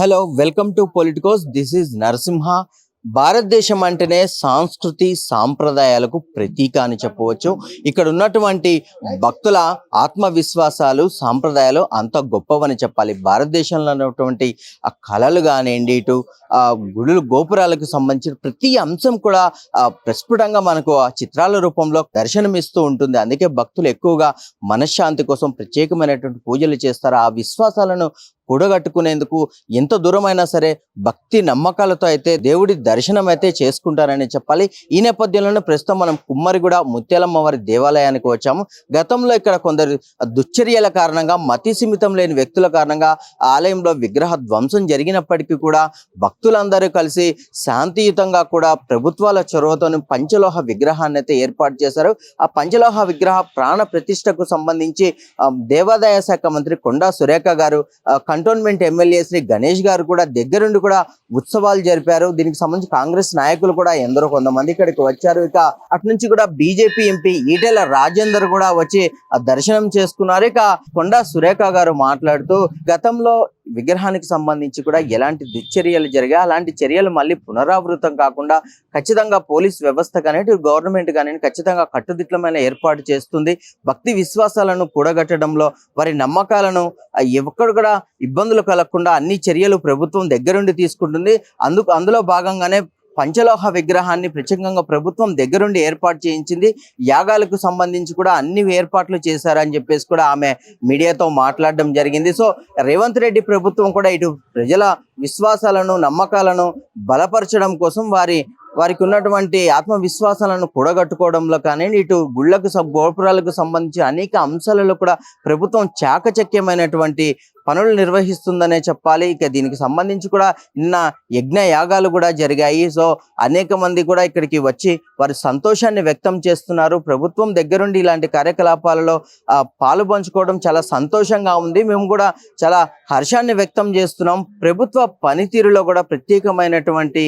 Hello welcome to Politicos. This is Narasimha. Bharatadesam అంటేనే సాంస్కృతి సాంప్రదాయాలకు ప్రతీక అని చెప్పవచ్చు. ఇక్కడ ఉన్నటువంటి భక్తుల ఆత్మవిశ్వాసాలు సాంప్రదాయాలు అంత గొప్పవని చెప్పాలి. భారతదేశంలో ఉన్నటువంటి ఆ కళలు కానివ్వండి ఇటు ఆ గుడులు గోపురాలకు సంబంధించిన ప్రతి అంశం కూడా ప్రస్ఫుటంగా మనకు ఆ చిత్రాల రూపంలో దర్శనమిస్తూ ఉంటుంది. అందుకే భక్తులు ఎక్కువగా మనశ్శాంతి కోసం ప్రత్యేకమైనటువంటి పూజలు చేస్తారు. ఆ విశ్వాసాలను కూడగట్టుకునేందుకు ఎంత దూరమైనా సరే భక్తి నమ్మకాలతో అయితే దేవుడి దర్శనం అయితే చేసుకుంటారని చెప్పాలి. ఈ నేపథ్యంలోనే ప్రస్తుతం మనం కుమ్మరిగూడ ముత్యాలమ్మ వారి దేవాలయానికి వచ్చాము. గతంలో ఇక్కడ కొందరు దుశ్చర్యల కారణంగా మతి సిమితం లేని వ్యక్తుల కారణంగా ఆలయంలో విగ్రహ ధ్వంసం జరిగినప్పటికీ కూడా భక్తులందరూ కలిసి శాంతియుతంగా కూడా ప్రభుత్వాల చొరవతోని పంచలోహ విగ్రహాన్ని అయితే ఏర్పాటు చేశారు. ఆ పంచలోహ విగ్రహ ప్రాణ ప్రతిష్టకు సంబంధించి దేవాదాయ శాఖ మంత్రి కొండా సురేఖ గారు కంటోన్మెంట్ ఎమ్మెల్యే శ్రీ గణేష్ గారు కూడా దగ్గరుండి కూడా ఉత్సవాలు జరిపారు. దీనికి సంబంధించి కాంగ్రెస్ నాయకులు కూడా ఎందరో కొంతమంది ఇక్కడికి వచ్చారు. ఇక అటు నుంచి కూడా బీజేపీ ఎంపీ ఈటెల రాజేందర్ కూడా వచ్చి ఆ దర్శనం చేసుకున్నారు. ఇక కొండా సురేఖ గారు మాట్లాడుతూ గతంలో విగ్రహానికి సంబంధించి కూడా ఎలాంటి దుశ్చర్యలు జరిగాయి. అలాంటి చర్యలు మళ్ళీ పునరావృతం కాకుండా ఖచ్చితంగా పోలీస్ వ్యవస్థ కానీ గవర్నమెంట్ కానీ ఖచ్చితంగా కట్టుదిట్టమైన ఏర్పాటు చేస్తుంది. భక్తి విశ్వాసాలను కూడగట్టడంలో వారి నమ్మకాలను ఎక్కడ కూడా ఇబ్బందులు కలగకుండా అన్ని చర్యలు ప్రభుత్వం దగ్గరుండి తీసుకుంటుంది. అందుకు అందులో భాగంగానే పంచలోహ విగ్రహాన్ని ప్రత్యేకంగా ప్రభుత్వం దగ్గరుండి ఏర్పాటు చేయించింది. యాగాలకు సంబంధించి కూడా అన్ని ఏర్పాట్లు చేశారని చెప్పేసి కూడా ఆమె మీడియాతో మాట్లాడడం జరిగింది. సో రేవంత్ రెడ్డి ప్రభుత్వం కూడా ఇటు ప్రజల విశ్వాసాలను నమ్మకాలను బలపరచడం కోసం వారి వారికి ఉన్నటువంటి ఆత్మవిశ్వాసాలను కూడగట్టుకోవడంలో కానీ ఇటు గుళ్ళకు గోపురాలకు సంబంధించి అనేక అంశాలలో కూడా ప్రభుత్వం చాకచక్యమైనటువంటి పనులు నిర్వహిస్తుందనే చెప్పాలి. ఇక దీనికి సంబంధించి కూడా నిన్న యజ్ఞ యాగాలు కూడా జరిగాయి. సో అనేక మంది కూడా ఇక్కడికి వచ్చి వారి సంతోషాన్ని వ్యక్తం చేస్తున్నారు. ప్రభుత్వం దగ్గరుండి ఇలాంటి కార్యకలాపాలలో పాలు పంచుకోవడం చాలా సంతోషంగా ఉంది. మేము కూడా చాలా హర్షాన్ని వ్యక్తం చేస్తున్నాం. ప్రభుత్వ పనితీరులో కూడా ప్రత్యేకమైనటువంటి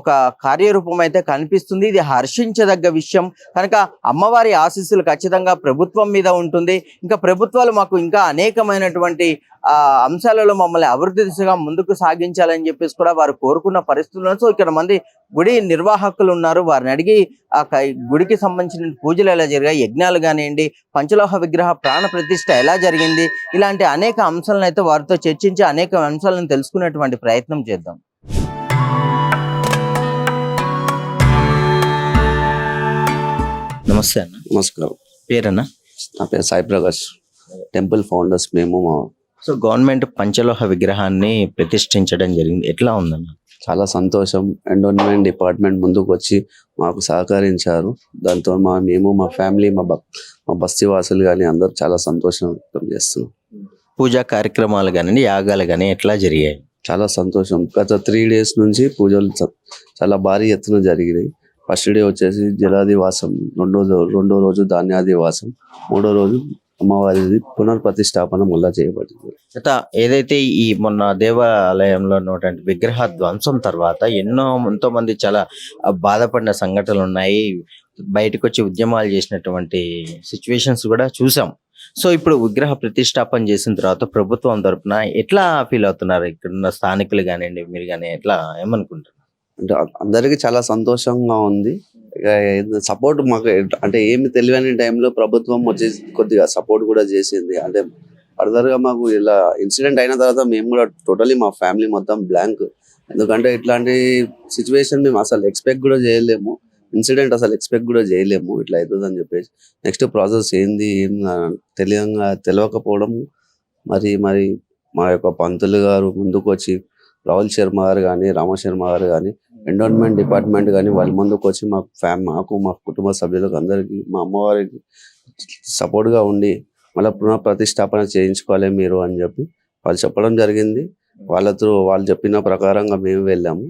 ఒక కార్యరూపం అయితే కనిపిస్తుంది. ఇది హర్షించదగ్గ విషయం. కనుక అమ్మవారి ఆశీస్సులు ఖచ్చితంగా ప్రభుత్వం మీద ఉంటుంది. ఇంకా ప్రభుత్వాలు మాకు ఇంకా అనేకమైనటువంటి అంశాలలో మమ్మల్ని అభివృద్ధి దిశగా ముందుకు సాగించాలని చెప్పేసి కూడా వారు కోరుకున్న పరిస్థితుల్లో సో ఇక్కడ మంది గుడి నిర్వాహకులు ఉన్నారు. వారిని అడిగి ఆ గుడికి సంబంధించిన పూజలు ఎలా జరిగాయి యజ్ఞాలు కానివ్వండి పంచలోహ విగ్రహ ప్రాణ ప్రతిష్ట ఎలా జరిగింది ఇలాంటి అనేక అంశాలను అయితే వారితో చర్చించి అనేక అంశాలను తెలుసుకునేటువంటి ప్రయత్నం చేద్దాం. నమస్తే అన్న. నమస్కారం. పేరన్నా? నా పేరు సాయి ప్రకాష్. టెంపుల్ ఫౌండర్స్ మేము మా- సో గవర్నమెంట్ పంచలోహ విగ్రహాన్ని ప్రతిష్ఠించడం జరిగింది. ఎట్లా ఉందన్న? చాలా సంతోషం. ఎండోన్మెంట్ డిపార్ట్మెంట్ ముందుకు వచ్చి మాకు సహకరించారు. దాంతో మా మేము మా ఫ్యామిలీ మా మా బస్తీ వాసులు కానీ అందరూ చాలా సంతోషం వ్యక్తం చేస్తున్నాం. పూజా కార్యక్రమాలు కానీ యాగాలు కానీ ఎట్లా జరిగాయి? చాలా సంతోషం. గత త్రీ డేస్ నుంచి పూజలు చాలా భారీ ఎత్తున జరిగినాయి. ఫస్ట్ డే వచ్చేసి జలాదివాసం రెండో రెండో రోజు ధాన్యాదివాసం మూడో రోజు అమ్మవారిది పునర్ప్రతిష్టాపన మళ్ళా చేయబడింది. గత ఏదైతే ఈ మొన్న దేవాలయంలో ఉన్నటువంటి విగ్రహ ధ్వంసం తర్వాత ఎన్నో ఎంతో మంది చాలా బాధపడిన సంఘటనలు ఉన్నాయి. బయటకు వచ్చి ఉద్యమాలు చేసినటువంటి సిచ్యువేషన్స్ కూడా చూసాం. సో ఇప్పుడు విగ్రహ ప్రతిష్టాపన చేసిన తర్వాత ప్రభుత్వం తరపున ఎట్లా ఫీల్ అవుతున్నారు? ఇక్కడ ఉన్న స్థానికులు కానివ్వండి మీరు కానీ ఎట్లా ఏమనుకుంటున్నారు? అంటే అందరికీ చాలా సంతోషంగా ఉంది. సపోర్ట్ మాకు అంటే ఏమి తెలియని టైంలో ప్రభుత్వం వచ్చి కొద్దిగా సపోర్ట్ కూడా చేసింది. అంటే ఫర్దర్గా మాకు ఇలా ఇన్సిడెంట్ అయిన తర్వాత మేము కూడా టోటలీ మా ఫ్యామిలీ మొత్తం బ్లాంక్. ఎందుకంటే ఇట్లాంటి సిచ్యువేషన్ మేము అసలు ఎక్స్పెక్ట్ కూడా చేయలేము. ఇన్సిడెంట్ అసలు ఎక్స్పెక్ట్ కూడా చేయలేము. ఇట్లా అవుతుందని చెప్పేసి. నెక్స్ట్ ప్రాసెస్ ఏంది ఏం తెలియంగా తెలియకపోవడం మరి మరి మా యొక్క పంతులు గారు ముందుకు వచ్చి రాహుల్ శర్మ గారు కానీ రామశర్మ గారు కానీ ఎండోన్మెంట్ డిపార్ట్మెంట్ కానీ వాళ్ళ ముందుకు వచ్చి మా ఫ్యామ్ మాకు మా కుటుంబ సభ్యులకు అందరికీ మా అమ్మవారికి సపోర్ట్గా గా ఉండి మళ్ళీ పునః ప్రతిష్టాపన చేయించుకోవాలి మీరు అని చెప్పి వాళ్ళు చెప్పడం జరిగింది. వాళ్ళతో వాళ్ళు చెప్పిన ప్రకారంగా మేము వెళ్ళాము.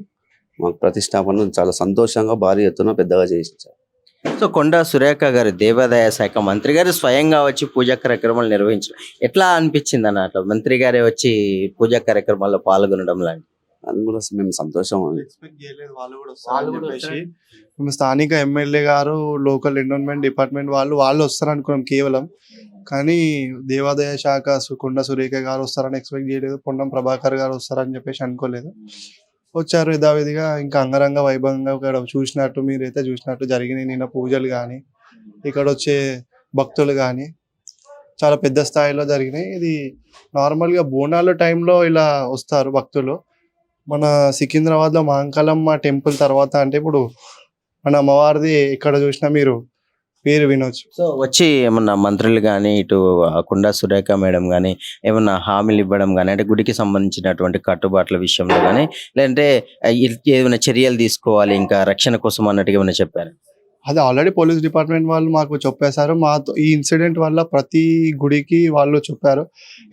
మాకు ప్రతిష్టాపన చాలా సంతోషంగా భారీ ఎత్తున పెద్దగా చేయించారు. సో కొండా సురేఖ గారు దేవాదాయ శాఖ మంత్రి గారు స్వయంగా వచ్చి పూజా కార్యక్రమాలు నిర్వహించడం ఎట్లా అనిపించింది అన్న అట్లా? మంత్రి గారే వచ్చి పూజా కార్యక్రమాల్లో పాల్గొనడం లాంటి అని కూడా మేము సంతోషం మేము స్థానిక ఎమ్మెల్యే గారు లోకల్ ఎన్విరాన్మెంట్ డిపార్ట్మెంట్ వాళ్ళు వాళ్ళు వస్తారు అనుకున్నాం కేవలం. కానీ దేవాదాయ శాఖ కొండ సురేఖ గారు వస్తారని ఎక్స్పెక్ట్ చేయలేదు పొన్నం ప్రభాకర్ గారు వస్తారని చెప్పేసి అనుకోలేదు. వచ్చారు యథావిధిగా ఇంకా అంగరంగ వైభవంగా ఇక్కడ చూసినట్టు మీరైతే చూసినట్టు జరిగినాయి. నిన్న పూజలు కానీ ఇక్కడ వచ్చే భక్తులు కానీ చాలా పెద్ద స్థాయిలో జరిగినాయి. ఇది నార్మల్గా బోనాల టైంలో ఇలా వస్తారు భక్తులు. మన సికింద్రాబాద్లో మహంకాళమ్మ టెంపుల్ తర్వాత అంటే ఇప్పుడు మన అమ్మవారిది ఎక్కడ చూసినా మీరు పేరు వినొచ్చు. సో వచ్చి ఏమన్నా మంత్రులు కానీ ఇటు కుండా సురేఖ మేడం కానీ ఏమన్నా హామీలు ఇవ్వడం కానీ అంటే గుడికి సంబంధించినటువంటి కట్టుబాట్ల విషయంలో కానీ లేదంటే ఏమైనా చర్యలు తీసుకోవాలి ఇంకా రక్షణ కోసం అన్నట్టుగా ఏమైనా చెప్పారు? అది ఆల్రెడీ పోలీస్ డిపార్ట్మెంట్ వాళ్ళు మాకు చెప్పేశారు. మాతో ఈ ఇన్సిడెంట్ వల్ల ప్రతి గుడికి వాళ్ళు చెప్పారు.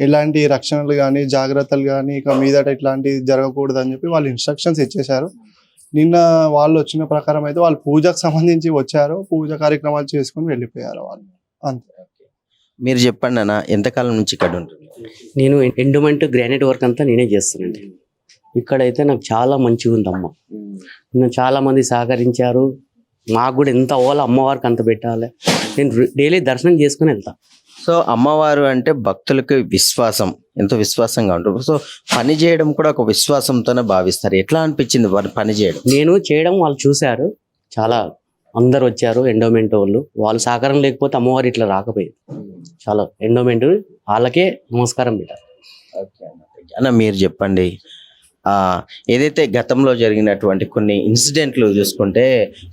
ఎలాంటి రక్షణలు కానీ జాగ్రత్తలు కానీ ఇక మీదట ఇట్లాంటివి జరగకూడదు అని చెప్పి వాళ్ళు ఇన్స్ట్రక్షన్స్ ఇచ్చేశారు. నిన్న వాళ్ళు వచ్చిన ప్రకారం అయితే వాళ్ళు పూజకు సంబంధించి వచ్చారు. పూజ కార్యక్రమాలు చేసుకుని వెళ్ళిపోయారు వాళ్ళు. అంతే. మీరు చెప్పండి అన్న ఎంతకాలం నుంచి ఇక్కడ ఉంటుంది నేను ఎండోమెంట్ గ్రానైట్ వర్క్ అంతా నేనే చేస్తానండి ఇక్కడైతే నాకు చాలా మంచిగా ఉంది అమ్మ నన్ను చాలా మంది సహకరించారు. మాకు కూడా ఎంత అవ్వాలో అమ్మవారికి అంత పెట్టాలి. నేను డైలీ దర్శనం చేసుకుని వెళ్తా. సో అమ్మవారు అంటే భక్తులకు విశ్వాసం ఎంతో విశ్వాసంగా ఉంటుంది. సో పని చేయడం కూడా ఒక విశ్వాసంతోనే భావిస్తారు. ఎట్లా అనిపించింది వారి పని చేయడం? నేను చేయడం వాళ్ళు చూశారు. చాలా అందరు వచ్చారు ఎండోమెంట్ వాళ్ళు. వాళ్ళు సహకారం లేకపోతే అమ్మవారు ఇట్లా రాకపోయేది. చాలా ఎండోమెంట్ వాళ్ళకే నమస్కారం పెట్టారు. అన్న మీరు చెప్పండి. ఏదైతే గతంలో జరిగినటువంటి కొన్ని ఇన్సిడెంట్లు చూసుకుంటే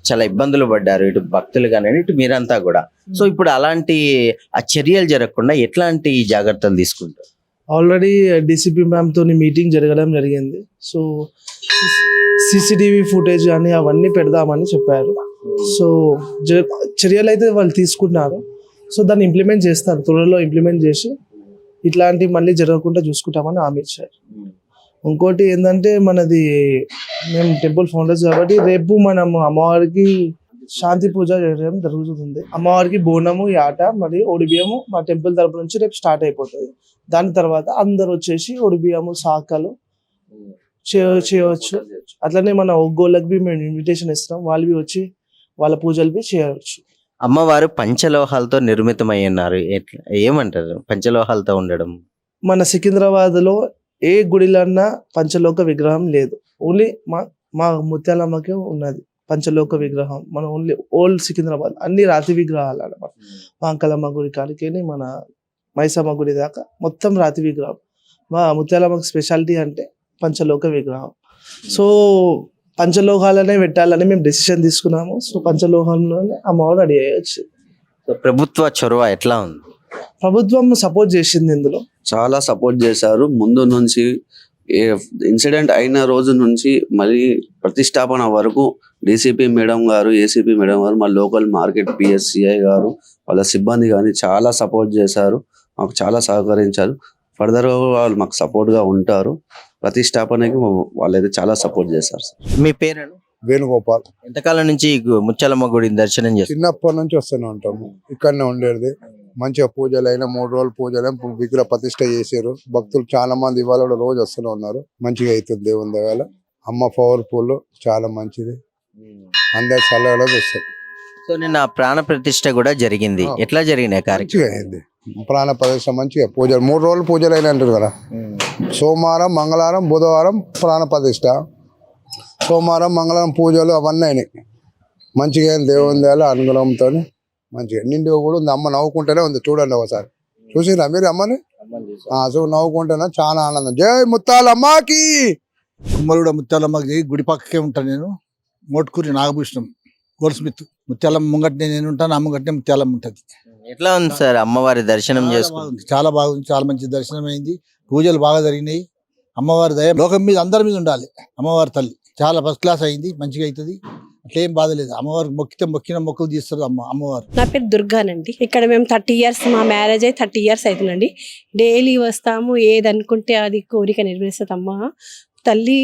చాలా ఇబ్బందులు పడ్డారు. ఇటు భక్తులు కానీ ఇటు మీరంతా కూడా. సో ఇప్పుడు అలాంటి ఆ చర్యలు జరగకుండా ఎట్లాంటి జాగ్రత్తలు తీసుకుంటారు? ఆల్రెడీ డిసిపి మ్యామ్ తోని మీటింగ్ జరగడం జరిగింది. సో సీసీటీవీ ఫుటేజ్ కానీ అవన్నీ పెడదామని చెప్పారు. సో చర్యలు అయితే వాళ్ళు తీసుకున్నారు. సో దాన్ని ఇంప్లిమెంట్ చేస్తారు త్వరలో ఇంప్లిమెంట్ చేసి ఇట్లాంటి మళ్ళీ జరగకుండా చూసుకుంటామని హామీ ఇచ్చారు. ఇంకోటి ఏంటంటే మనది మేము టెంపుల్ ఫౌండర్స్ కాబట్టి రేపు మనం అమ్మవారికి శాంతి పూజ చేయడం జరుగుతుంది. అమ్మవారికి బోనము యాట మరియు ఒడిబియ్యము మా టెంపుల్ తరపు నుంచి రేపు స్టార్ట్ అయిపోతుంది. దాని తర్వాత అందరు వచ్చేసి ఒడిబియ్యము శాఖలు చేయ- చేయవచ్చు. అట్లనే మన ఒగ్గోళ్ళకి మేము ఇన్విటేషన్ ఇస్తాం వాళ్ళు వచ్చి వాళ్ళ పూజలు చేయవచ్చు. అమ్మవారు పంచలోహాలతో నిర్మితమై ఉన్నారు. ఏమంటారు? పంచలోహాలతో ఉండడం. మన సికింద్రాబాద్లో ఏ గుడిలన్నా పంచలోక విగ్రహం లేదు. ఓన్లీ మా మా ముత్యాలమ్మకే ఉన్నది పంచలోక విగ్రహం. మన ఓన్లీ ఓల్డ్ సికింద్రాబాద్ అన్ని రాతి విగ్రహాలు అన్నమాట. మాంకలమ్మ గుడి కాడికి మన మైసమ్మ గుడి దాకా మొత్తం రాతి విగ్రహం. మా ముత్యాలమ్మకి స్పెషాలిటీ అంటే పంచలోక విగ్రహం. సో పంచలోహాలనే పెట్టాలని మేము డెసిషన్ తీసుకున్నాము. సో పంచలోహంలోనే అమ్మవారు రెడీ సో ప్రభుత్వ చొరవ ఎట్లా ఉంది? ప్రభుత్వం సపోర్ట్ చేసింది ఇందులో? చాలా సపోర్ట్ చేశారు. ముందు నుంచి ఏ ఇన్సిడెంట్ అయిన రోజు నుంచి మళ్ళీ ప్రతిష్టాపన వరకు డీసీపీ మేడం గారు ఏసీపీ మేడం గారు మా లోకల్ మార్కెట్ పిఎస్సిఐ గారు వాళ్ళ సిబ్బంది కానీ చాలా సపోర్ట్ చేశారు. మాకు చాలా సహకరించారు. ఫర్దర్గా వాళ్ళు మాకు సపోర్ట్గా ఉంటారు. ప్రతిష్టాపనకి వాళ్ళైతే చాలా సపోర్ట్ చేశారు సార్. మీ పేరు వేణుగోపాల్. ఎంతకాలం నుంచి ఈ గు- ముత్యాలమ్మ గుడిని దర్శనం చేస్తారు? చిన్నప్పటి నుంచి వస్తూనే ఉంటాము. ఇక్కడనే ఉండేది. మంచిగా పూజలు అయినా మూడు రోజులు పూజలు విగ్రహ ప్రతిష్ట చేసారు భక్తులు చాలా మంది ఇవాళ కూడా రోజు వస్తూనే ఉన్నారు. మంచిగా అవుతుంది దేవుని దగ్గర అమ్మ పవర్ఫుల్ చాలా మంచిది. అందరు చల్లగా చూస్తారు సో నిన్న ప్రాణ ప్రతిష్ట కూడా జరిగింది. ఎట్లా జరిగినాయి కార్యక్రమం? అయింది. ప్రాణ ప్రతిష్ట మంచిగా పూజలు మూడు రోజులు పూజలు అయినా అంటారు కదా. సోమవారం మంగళవారం బుధవారం ప్రాణ ప్రతిష్ట. సోమవారం మంగళవారం పూజలు అవన్నీ అయినాయి. మంచిగా దేవుని దగ్గర అనుగ్రహంతో మంచిగా. నిండు కూడా ఉంది. అమ్మ నవ్వుకుంటూనే ఉంది. చూడండి ఒకసారి. చూసిరా మీరు అమ్మని? ఆ, చూ నవ్వుకుంటేనే చాలా ఆనందం. జై ముత్తాలమ్మకి! కుమ్మరుడ ముత్యాలమ్మకి గుడి పక్కకే ఉంటాను నేను. మోట్కూరి నాగభూషణం. గోల్డ్ స్మిత్ ముత్యాలమ్మ ముంగట్నే నేను ఉంటాను. ఆ ముంగట్నే ముత్యాలమ్మ ఉంటుంది. ఎట్లా ఉంది సార్ అమ్మవారి దర్శనం బాగుంది. చాలా బాగుంది. చాలా మంచి దర్శనం అయింది పూజలు బాగా జరిగినాయి. అమ్మవారి దయ లోకం మీద అందరి మీద ఉండాలి. అమ్మవారి తల్లి. చాలా ఫస్ట్ క్లాస్ అయింది. మంచిగా అవుతుంది అట్లేం బాధ లేదు అమ్మవారికి మొక్కితే మొక్కిన మొక్కులు తీస్తారు అమ్మ అమ్మవారు. నా పేరు దుర్గానండి. ఇక్కడ మేము థర్టీ ఇయర్స్ మా మ్యారేజ్ అయ్యి థర్టీ ఇయర్స్ అవుతుందండి. డైలీ వస్తాము ఏది అనుకుంటే అది కోరిక నెరవేరుస్తుంది అమ్మ. తల్లి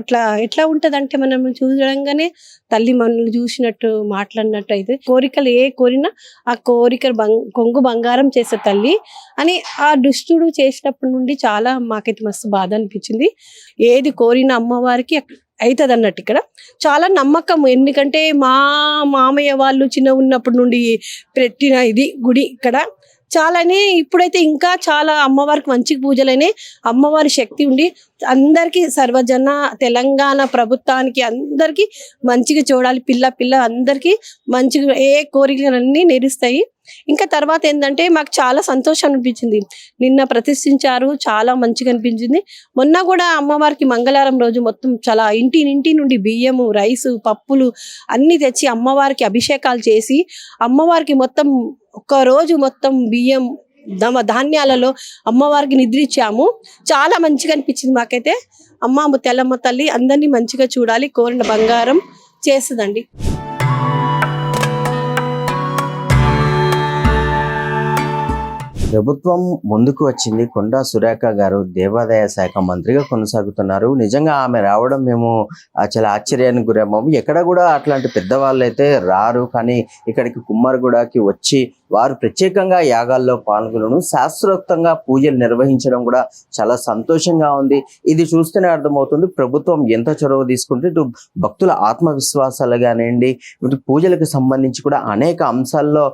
అట్లా ఎట్లా ఉంటదంటే అంటే మనం చూడంగానే తల్లి మనల్ని చూసినట్టు మాట్లాడినట్టు అయితే కోరికలు ఏ కోరినా ఆ కోరిక బంగ్ కొంగు బంగారం చేసే తల్లి అని ఆ దుష్టుడు చేసినప్పటి నుండి చాలా మాకైతే మస్తు బాధ అనిపించింది. ఏది కోరిన అమ్మవారికి అవుతుంది అన్నట్టు ఇక్కడ. చాలా నమ్మకం. ఎందుకంటే మా మామయ్య వాళ్ళు చిన్న ఉన్నప్పటి నుండి పెట్టిన ఇది గుడి ఇక్కడ. చాలానే ఇప్పుడైతే ఇంకా చాలా అమ్మవారికి మంచి పూజలనే అమ్మవారి శక్తి ఉండి అందరికీ సర్వజన తెలంగాణ ప్రభుత్వానికి అందరికీ మంచిగా చూడాలి. పిల్ల పిల్ల అందరికీ మంచిగా ఏ కోరికలన్నీ నెరుస్తాయి. ఇంకా తర్వాత ఏంటంటే మాకు చాలా సంతోషం అనిపించింది. నిన్న ప్రతిష్ఠించారు చాలా మంచిగా అనిపించింది. మొన్న కూడా అమ్మవారికి మంగళవారం రోజు మొత్తం చాలా ఇంటి ఇంటి నుండి బియ్యము రైసు పప్పులు అన్నీ తెచ్చి అమ్మవారికి అభిషేకాలు చేసి అమ్మవారికి మొత్తం ఒక్క రోజు మొత్తం బియ్యం దమ ధాన్యాలలో అమ్మవారికి నిద్రించాము చాలా మంచిగా అనిపించింది మాకైతే. అమ్మ తెల్లమ్మ తల్లి అందరినీ మంచిగా చూడాలి కోరిన బంగారం చేస్తుందండి. ప్రభుత్వం ముందుకు వచ్చింది. కొండా సురేఖ గారు దేవాదాయ శాఖ మంత్రిగా కొనసాగుతున్నారు. నిజంగా ఆమె రావడం మేము చాలా ఆశ్చర్యానికి గురమ్మాము ఎక్కడ కూడా అట్లాంటి పెద్దవాళ్ళు అయితే రారు. కానీ ఇక్కడికి కుమ్మరిగూడకి వచ్చి వారు ప్రత్యేకంగా యాగాల్లో పాల్గొనడం శాస్త్రోక్తంగా పూజలు నిర్వహించడం కూడా చాలా సంతోషంగా ఉంది. ఇది చూస్తేనే అర్థమవుతుంది ప్రభుత్వం ఎంత చొరవ తీసుకుంటే ఇటు భక్తుల ఆత్మవిశ్వాసాలు కానివ్వండి ఇటు పూజలకు సంబంధించి కూడా అనేక అంశాల్లో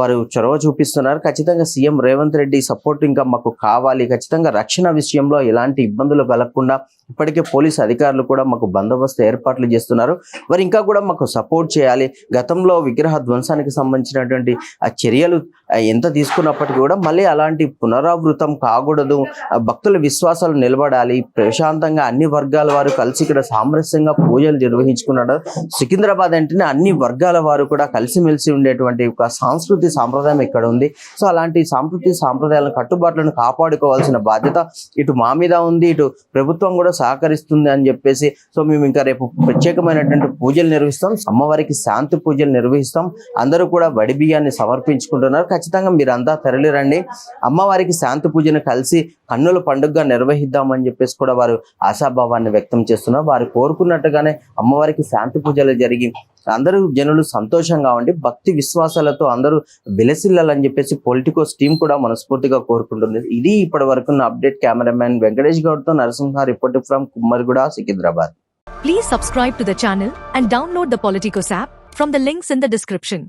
వారు చొరవ చూపిస్తున్నారు. ఖచ్చితంగా సీఎం రేవంత్ రెడ్డి సపోర్ట్ ఇంకా మాకు కావాలి. ఖచ్చితంగా రక్షణ విషయంలో ఎలాంటి ఇబ్బందులు కలగకుండా ఇప్పటికే పోలీస్ అధికారులు కూడా మాకు బందోబస్తు ఏర్పాట్లు చేస్తున్నారు. వారు ఇంకా కూడా మాకు సపోర్ట్ చేయాలి. గతంలో విగ్రహ ధ్వంసానికి సంబంధించినటువంటి ఆ చర్య ఆ, ఎంత తీసుకున్నప్పటికీ కూడా మళ్ళీ అలాంటి పునరావృతం కాకూడదు. ఆ, భక్తుల విశ్వాసాలు నిలబడాలి. ప్రశాంతంగా అన్ని వర్గాల వారు కలిసి ఇక్కడ సామరస్యంగా పూజలు నిర్వహించుకున్నారు. సికింద్రాబాద్ అంటేనే అన్ని వర్గాల వారు కూడా కలిసిమెలిసి ఉండేటువంటి ఒక సాంస్కృతి సాంప్రదాయం ఇక్కడ ఉంది. సో అలాంటి సాంస్కృతి సాంప్రదాయాలను కట్టుబాట్లను కాపాడుకోవాల్సిన బాధ్యత ఇటు మా మీద ఉంది. ఇటు ప్రభుత్వం కూడా సహకరిస్తుంది అని చెప్పేసి సో మేము ఇంకా రేపు ప్రత్యేకమైనటువంటి పూజలు నిర్వహిస్తాం. అమ్మవారికి శాంతి పూజలు నిర్వహిస్తాం. అందరూ కూడా వడి బియ్యాన్ని సమర్పించుకుంటున్నారు. ఖచ్చితంగా మీరంతా తరలిరండి. అమ్మవారికి శాంతి పూజను కలిసి కన్నుల పండుగగా నిర్వహిద్దామని చెప్పేసి కూడా వారు ఆశాభావాన్ని వ్యక్తం చేస్తున్నారు. వారు కోరుకున్నట్టుగానే అమ్మవారికి శాంతి పూజలు జరిగి అందరూ జనులు సంతోషంగా ఉండి భక్తి విశ్వాసాలతో అందరూ విలసిల్లాలని చెప్పేసి పొలిటికోస్ టీం కూడా మనస్ఫూర్తిగా కోరుకుంటుంది. ఇది ఇప్పటి వరకు update cameraman Venkatesh గౌడ్తో Narasimha report from Kummariguda Secunderabad. Please subscribe to the channel and download the Politicos app from the links in the description